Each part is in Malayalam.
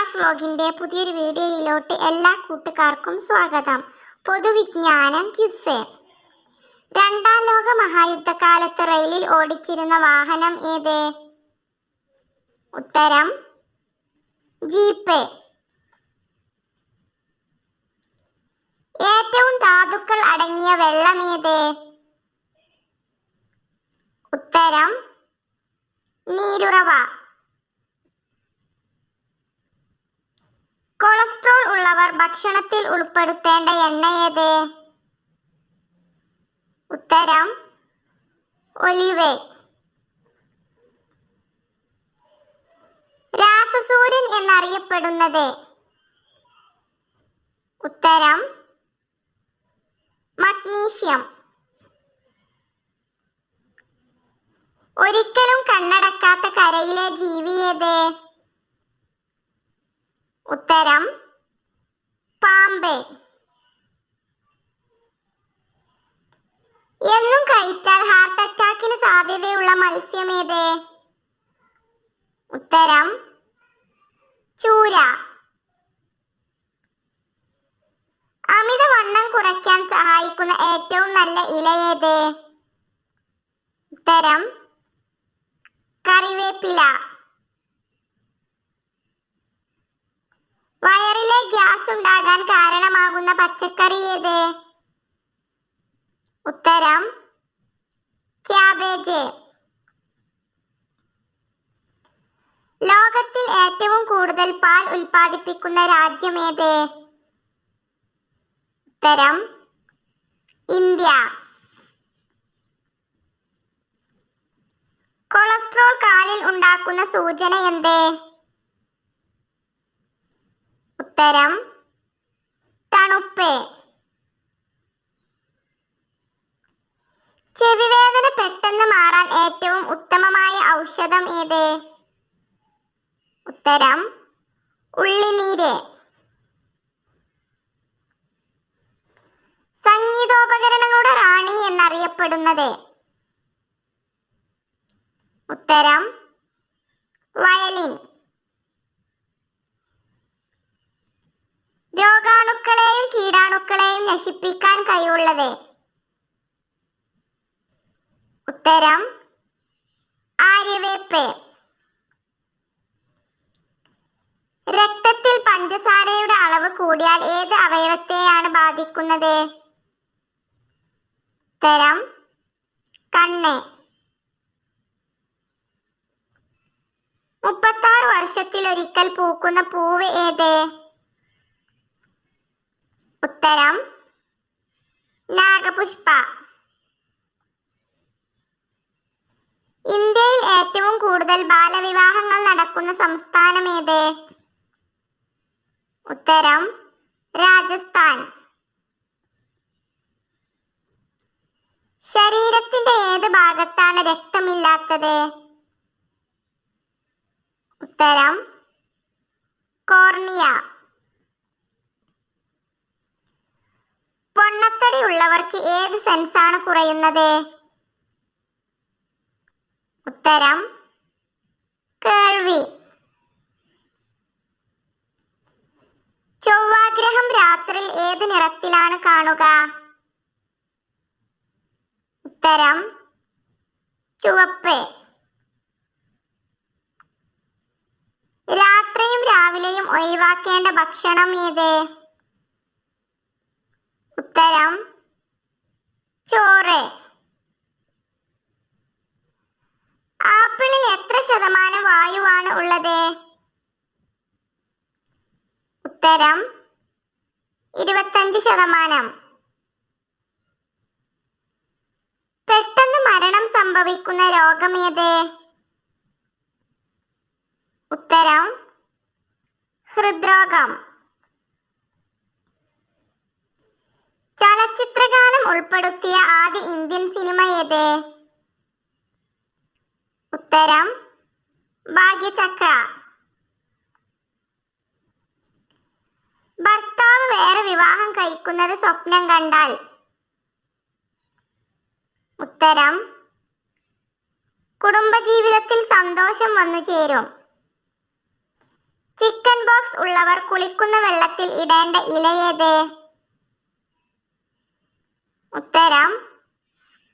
ഷാസ് വ്ലോഗിന്റെ പുതിയൊരു വീഡിയോയിലോട്ട് എല്ലാ കൂട്ടുകാർക്കും സ്വാഗതം. പൊതുവിജ്ഞാനം ക്യുസ്. രണ്ടാം ലോക മഹായുദ്ധകാലത്ത് റെയിലിൽ ഓടിച്ചിരുന്ന വാഹനം ഏത്? ഉത്തരം ജീപ്പ്. ഏറ്റവും ധാതുക്കൾ അടങ്ങിയ വെള്ളം ഏത്? ഉത്തരം നീരുറവ. കൊളസ്ട്രോൾ ഉള്ളവർ ഭക്ഷണത്തിൽ ഉൾപ്പെടുത്തേണ്ട എണ്ണ ഏത്? ഉത്തരം ഒലിവ്. രാസസൂര്യൻ എന്നറിയപ്പെടുന്നത്. ഉത്തരം മഗ്നീഷ്യം. ഒരിക്കലും കണ്ണടക്കാത്ത കരയിലെ ജീവി ഏത്? ഉത്തരം പാമ്പ്. എന്നും കഴിച്ചാൽ ഹാർട്ട് അറ്റാക്കിന് സാധ്യതയുള്ള മത്സ്യം ഏത്? ഉത്തരം ചൂര. അമിതവണ്ണം കുറയ്ക്കാൻ സഹായിക്കുന്ന ഏറ്റവും നല്ല ഇല ഏത്? ഉത്തരം കറിവേപ്പില. വയറിലെ ഗ്യാസ് ഉണ്ടാകാൻ കാരണമാകുന്ന പച്ചക്കറി ഏത്? ഉത്തരം ക്യാബേജ്. ലോകത്തിൽ ഏറ്റവും കൂടുതൽ പാൽ ഉൽപ്പാദിപ്പിക്കുന്ന രാജ്യം ഏത്? ഉത്തരം ഇന്ത്യ. കൊളസ്ട്രോൾ കാലിൽ ഉണ്ടാക്കുന്ന സൂചന എന്ത്? ഉത്തരം തണുപ്പ്. ചെവിവേദന പെട്ടെന്ന് മാറാൻ ഏറ്റവും ഉത്തമമായ ഔഷധം ഏത്? ഉത്തരം ഉള്ളിനീര്. സംഗീതോപകരണങ്ങളുടെ റാണി എന്നറിയപ്പെടുന്നത്. ഉത്തരം വയലിൻ. രോഗാണുക്കളെയും കീടാണുക്കളെയും നശിപ്പിക്കാൻ കഴിവുള്ളത്. ഉത്തരം ആര്യവേപ്പ്. രക്തത്തിൽ പഞ്ചസാരയുടെ അളവ് കൂടിയാൽ ഏത് അവയവത്തെയാണ് ബാധിക്കുന്നത്? ഉത്തരം കണ്ണ്. മുപ്പത്താറ് വർഷത്തിൽ ഒരിക്കൽ പൂക്കുന്ന പൂവ് ഏത്? ഉത്തരം നാഗപുഷ്പ. ഇന്ത്യയിൽ ഏറ്റവും കൂടുതൽ ബാലവിവാഹങ്ങൾ നടക്കുന്ന സംസ്ഥാനം ഏത്? ഉത്തരം രാജസ്ഥാൻ. ശരീരത്തിന്റെ ഏത് ഭാഗത്താണ് രക്തമില്ലാത്തത്? ഉത്തരം കോർണിയ. പൊണ്ണത്തടി ഉള്ളവർക്ക് ഏത് സെൻസാണ് കുറയുന്നത്? ഉത്തരം കേൾവി. ചൊവ്വാഗ്രഹം രാത്രിയിൽ ഏത് നിറത്തിലാണ് കാണുക? ഉത്തരം ചുവപ്പ്. രാത്രിയും രാവിലെയും ഒഴിവാക്കേണ്ട ഭക്ഷണം ഏത്? ഉത്തരം ചോറ്. ആപ്പിളിൽ എത്ര ശതമാനം വായുവാണ് ഉള്ളത്? ഉത്തരം ഇരുപത്തഞ്ച് ശതമാനം. പെട്ടെന്ന് മരണം സംഭവിക്കുന്ന രോഗം ഏത് ഉത്തരം ഹൃദ്രോഗം. ഉൾപ്പെടുത്തിയ ആദ്യ ഇന്ത്യൻ സിനിമ ഏത്? ഉത്തരം ഭാഗ്യചക്ര. ഭർത്താവ് വേറെ വിവാഹം കഴിക്കുന്നത് സ്വപ്നം കണ്ടാൽ. ഉത്തരം കുടുംബജീവിതത്തിൽ സന്തോഷം വന്നു ചേരും. ചിക്കൻ ബോക്സ് ഉള്ളവർ കുളിക്കുന്ന വെള്ളത്തിൽ ഇടേണ്ട ഇലയേത് ഉത്തരം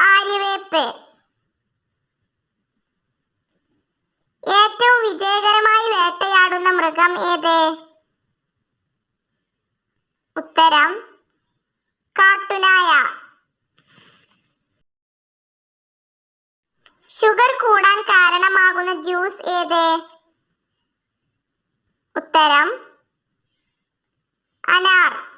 ആര്യവേപ്പ്. ഏറ്റവും വിജയകരമായി വേട്ടയാടുന്ന മൃഗം ഏത്? ഉത്തരം കാട്ടുനായ. ഷുഗർ കൂടാൻ കാരണമാകുന്ന ജ്യൂസ് ഏത്? ഉത്തരം അനാർ.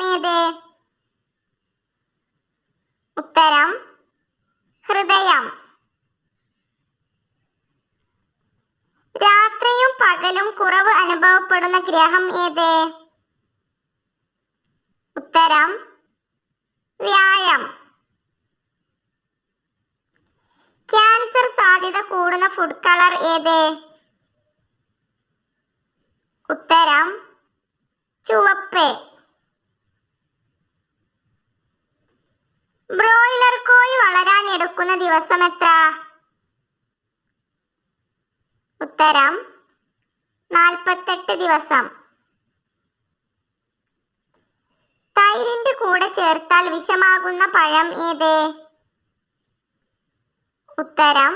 ഏത് ഉത്തരം ഹൃദയം. രാത്രിയും പകലും കുറവ് അനുഭവപ്പെടുന്ന ഗ്രഹം ഏത്? ഉത്തരം വ്യാഴം. ക്യാൻസർ സാധ്യത കൂടുന്ന ഫുഡ് കളർ ഏത്? ഉത്തരം ചുവപ്പ്. ബ്രോയിലർ കോഴി വളരാൻ എടുക്കുന്ന ദിവസം എത്ര? ഉത്തരം നാൽപ്പത്തെട്ട് ദിവസം. തൈരിന്റെ കൂടെ ചേർത്താൽ വിഷമാകുന്ന പഴം ഏത്? ഉത്തരം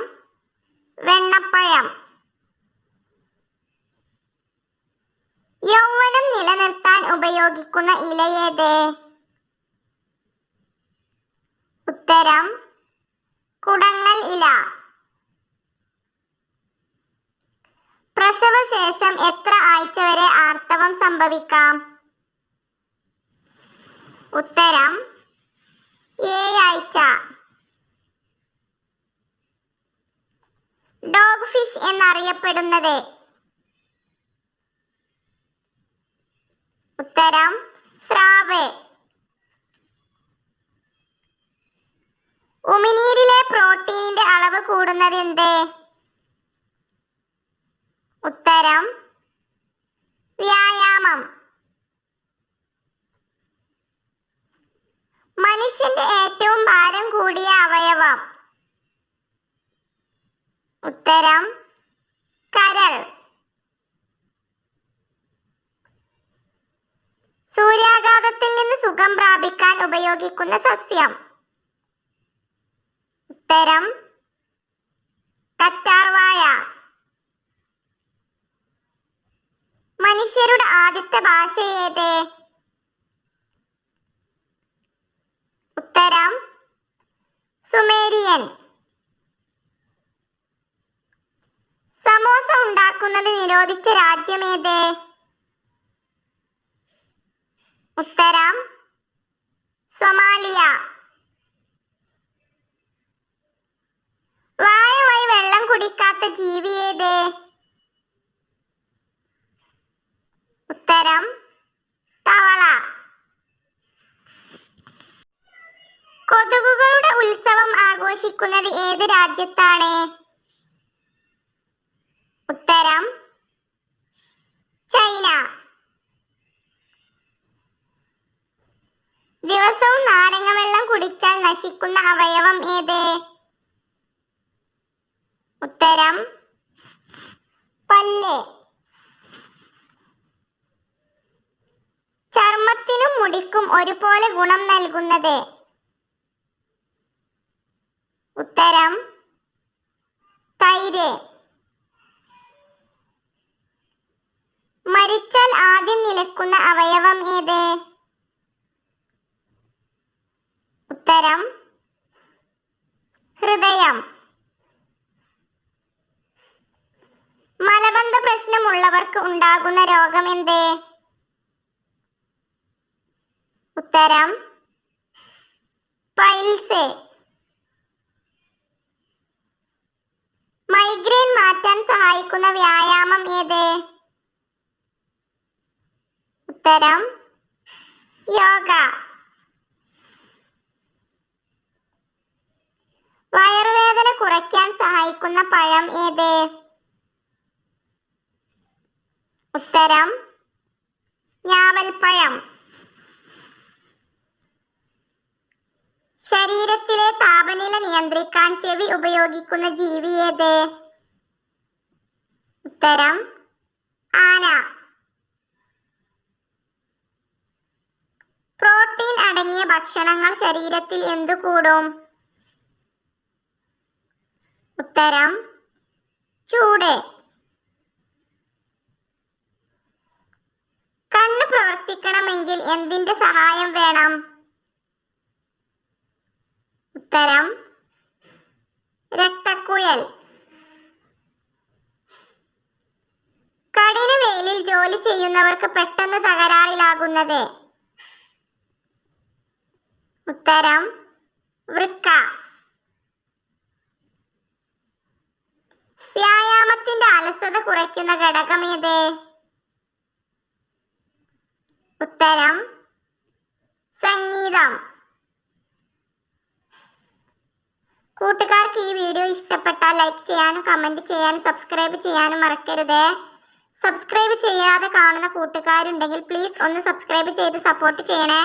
വെണ്ണപ്പഴം. യൗവനം നിലനിർത്താൻ ഉപയോഗിക്കുന്ന ഇലയേത് ഉത്തരം കുടങ്ങൽ ഇല. പ്രസവശേഷം എത്ര ആഴ്ച വരെ ആർത്തവം സംഭവിക്കാം? ഉത്തരം ഏഴാഴ്ച ഡോഗ് ഫിഷ് എന്നറിയപ്പെടുന്നത്. ഉത്തരം സ്രാവ്. ഉമിനീരിലെ പ്രോട്ടീനിന്റെ അളവ് കൂടുന്നത് എന്ത്? ഉത്തരം വ്യായാമം. മനുഷ്യന്റെ ഏറ്റവും ഭാരം കൂടിയ അവയവം. ഉത്തരം കരൾ. സൂര്യാഘാതത്തിൽ നിന്ന് സുഖം പ്രാപിക്കാൻ ഉപയോഗിക്കുന്ന സസ്യം. ഉത്തരം കറ്റാർവാഴ മനുഷ്യരുടെ ആദ്യത്തെ ഭാഷ ഏത്? ഉത്തരം സുമേരിയൻ. സമോസ ഉണ്ടാക്കുന്നത് നിരോധിച്ച രാജ്യം രാജ്യമേത് ഉത്തരം സൊമാലിയ. വായ വെള്ളം കുടിക്കാത്ത ജീവി ഏത്? ഉത്തരം തവള. കൊതുകുകളുടെ ഉത്സവം ആഘോഷിക്കുന്നത് ഏത് രാജ്യത്താണ്? ഉത്തരം ചൈന. ദിവസവും നാരങ്ങ വെള്ളം കുടിച്ചാൽ നശിക്കുന്ന അവയവം ഏത്? ഉത്തരം പല്ല്. ചർമ്മത്തിനും മുടിക്കും ഒരുപോലെ ഗുണം നൽകുന്നത്. ഉത്തരം തൈര്. മരിച്ചാൽ ആദ്യം നിലക്കുന്ന അവയവം ഏത്? ഉത്തരം ഹൃദയം. മലബന്ധ പ്രശ്നമുള്ളവർക്ക് ഉണ്ടാകുന്ന രോഗം എന്ത് ഉത്തരം പൈൽസ്. മൈഗ്രെയിൻ മാറ്റാൻ സഹായിക്കുന്ന വ്യായാമം ഏത്? ഉത്തരം യോഗ. വയറുവേദന കുറയ്ക്കാൻ സഹായിക്കുന്ന പഴം ഏത്? ഉത്തരം ഞാവൽപ്പഴം. ശരീരത്തിലെ താപനില നിയന്ത്രിക്കാൻ ചെവി ഉപയോഗിക്കുന്ന ജീവി ഏത്? ഉത്തരം ആന. പ്രോട്ടീൻ അടങ്ങിയ ഭക്ഷണങ്ങൾ ശരീരത്തിൽ എന്തു കൂടും? ഉത്തരം ചൂട്. കണ്ണ് പ്രവർത്തിക്കണമെങ്കിൽ എന്തിന്റെ സഹായം വേണം? ഉത്തരം രക്തക്കുഴൽ. കഠിന വെയിലിൽ ജോലി ചെയ്യുന്നവർക്ക് പെട്ടെന്ന് തകരാറിലാകുന്നത്. ഉത്തരം വൃക്ക. വ്യായാമത്തിന്റെ അലസത കുറയ്ക്കുന്ന ഘടകം ഏത്? ഉത്തരം സംഗീതം. കൂട്ടുകാർക്ക് ഈ വീഡിയോ ഇഷ്ടപ്പെട്ടാൽ ലൈക്ക് ചെയ്യാനും കമന്റ് ചെയ്യാനും സബ്സ്ക്രൈബ് ചെയ്യാനും മറക്കരുത്. സബ്സ്ക്രൈബ് ചെയ്യാതെ കാണുന്ന കൂട്ടുകാരുണ്ടെങ്കിൽ പ്ലീസ് ഒന്ന് സബ്സ്ക്രൈബ് ചെയ്ത് സപ്പോർട്ട് ചെയ്യണേ.